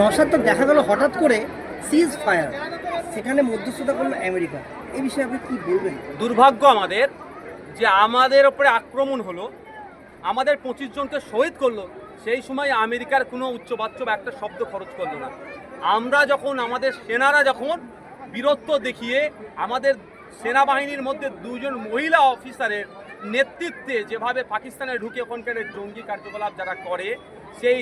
নসাদ তো দেখা গেল হঠাৎ করে সিজ ফায়ার সেখানে মধ্যস্থতা করল আমেরিকা। এই বিষয়ে আপনি কি বলবেন? দুর্ভাগ্য আমাদের যে আমাদের ওপরে আক্রমণ হলো, আমাদের পঁচিশ জনকে শহীদ করল, সেই সময় আমেরিকার কোনো উচ্চবাচ্য বা একটা শব্দ খরচ করল না। আমরা যখন, আমাদের সেনারা যখন বীরত্ব দেখিয়ে, আমাদের সেনাবাহিনীর মধ্যে দুজন মহিলা অফিসারের নেতৃত্বে যেভাবে পাকিস্তানে ঢুকে ওখানকার জঙ্গি কার্যকলাপ যারা করে, সেই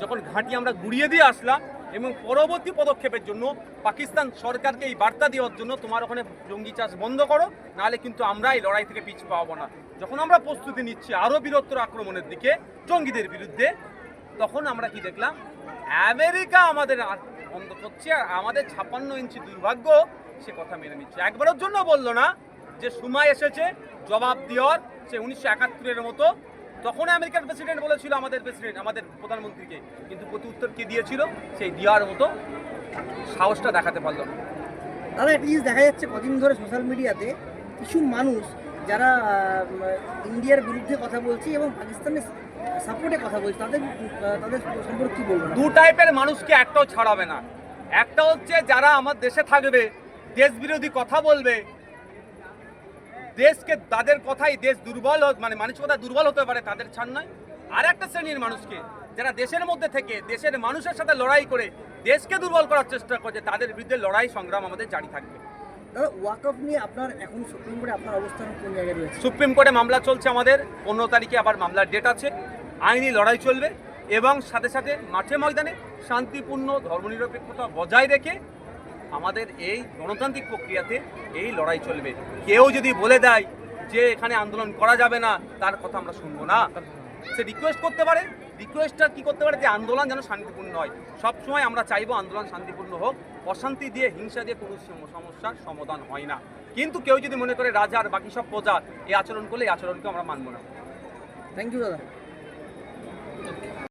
যখন ঘাঁটি আমরা গুড়িয়ে দিয়ে আসলাম এবং পরবর্তী পদক্ষেপের জন্য পাকিস্তান সরকারকে এই বার্তা দেওয়ার জন্য তোমার ওখানে জঙ্গি চাষ বন্ধ করো, নাহলে কিন্তু আমরা এই লড়াই থেকে পিছু পাবো না। যখন আমরা প্রস্তুতি নিচ্ছি আরও বীরত্বর আক্রমণের দিকে জঙ্গিদের বিরুদ্ধে, তখন আমরা কি দেখলাম, আমেরিকা আমাদের বন্ধ করছে আর আমাদের ছাপ্পান্ন ইঞ্চি দুর্ভাগ্য সে কথা মেনে নিচ্ছে। একবারের জন্য বলল না যে সময় এসেছে, জবাব দেওয়ার, সে উনিশশো একাত্তরের মতো তখন আমেরিকার প্রেসিডেন্ট বলেছিল আমাদের প্রেসিডেন্ট আমাদের প্রধানমন্ত্রীকে। কিন্তু প্রতি উত্তর কি দিয়েছিল? সেই দেওয়ার মতো সাহসটা দেখাতে পারল না। দাদা দেখা যাচ্ছে কদিন ধরে সোশ্যাল মিডিয়াতে কিছু মানুষ যারা ইন্ডিয়ার বিরুদ্ধে কথা বলছে এবং পাকিস্তানের সাপোর্টে কথা বলছে তাদের তাদের সম্পর্কে কি বলব? দু টাইপের মানুষকে একটাও ছাড়াবে না। একটা হচ্ছে যারা আমার দেশে থাকবে দেশ বিরোধী কথা বলবে দেশকে তাদের কথাই দেশ দুর্বল মানে মানসিকতা দুর্বল হতে পারে তাদের ছাড় নয়। আর একটা শ্রেণির মানুষকে যারা দেশের মধ্যে থেকে দেশের মানুষের সাথে লড়াই করে দেশকে দুর্বল করার চেষ্টা করছে তাদের বিরুদ্ধে লড়াই সংগ্রাম আমাদের জারি থাকবে। দাদা ওয়াকফ নিয়ে আপনার এখন সুপ্রিম কোর্টে অবস্থান কোন জায়গায় রয়েছে? সুপ্রিম কোর্টে মামলা চলছে আমাদের পনেরো তারিখে আবার মামলার ডেট আছে। আইনি লড়াই চলবে এবং সাথে সাথে মাঠে ময়দানে শান্তিপূর্ণ ধর্মনিরপেক্ষতা বজায় রেখে আমাদের এই গণতান্ত্রিক প্রক্রিয়াতে এই লড়াই চলবে। কেউ যদি বলে দেয় যে এখানে আন্দোলন করা যাবে না, তার কথা আমরা শুনব না। সে রিকোয়েস্ট করতে পারে। রিকোয়েস্টটা কি করতে পারে? যে আন্দোলন যেন শান্তিপূর্ণ হয়। সবসময় আমরা চাইব আন্দোলন শান্তিপূর্ণ হোক, অশান্তি দিয়ে, হিংসা দিয়ে কোনো সম- সমস্যার সমাধান হয় না। কিন্তু কেউ যদি মনে করে রাজা আর বাকি সব প্রজা, এই আচরণ করলে এই আচরণকে আমরা মানবো না। থ্যাংক ইউ দাদা।